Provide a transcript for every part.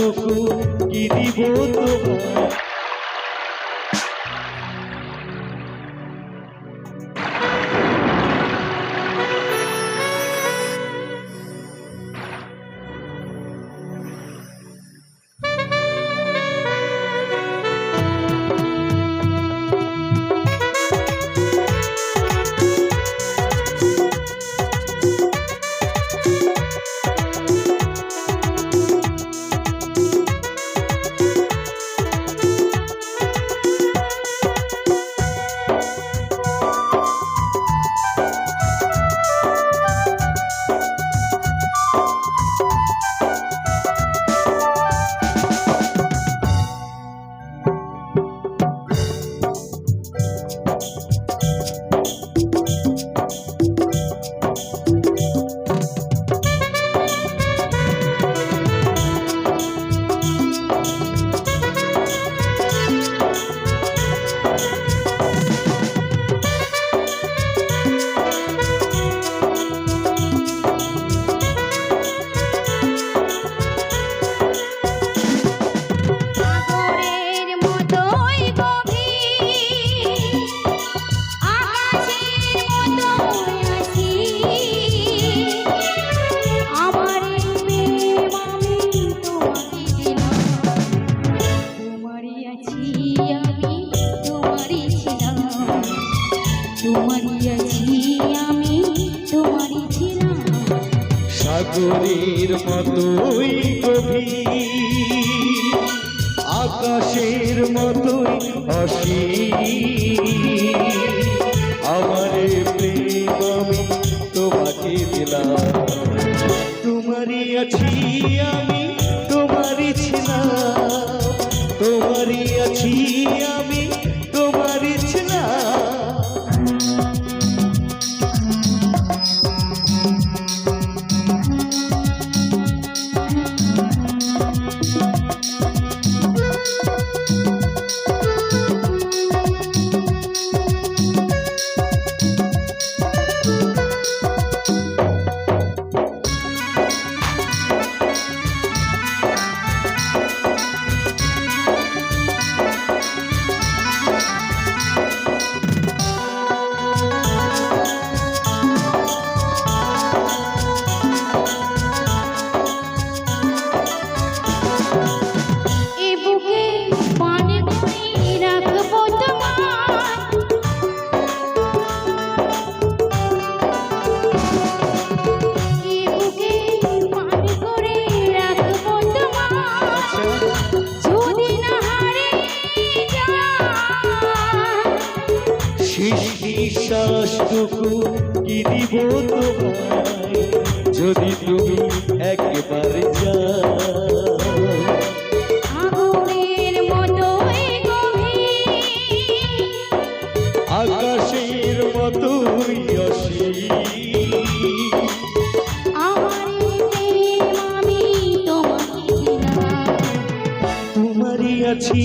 কতটুকু কি দিব তোমার সাগরের মতোই কবি আকাশের মতোই অসীম। আমার প্রেম আমি তোমাকে দিলাম। তোমারই আছি শেষ নিঃশ্বাসটুকু কি দিব তোমায় যদি তুমি একবারে যাও আকাশের তোমারই আছি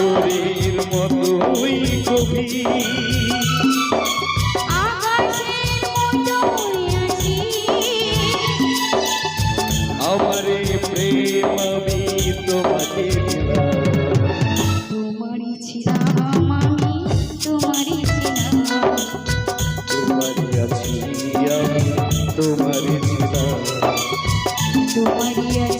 সাগরের মতোই গভীর আমারে প্রেম আমি তোমাকে তোমারই ছিলাম আমি তোমারই ছিলাম তোমারই আছি আমি তোমারই ছিলাম তোমারই আছি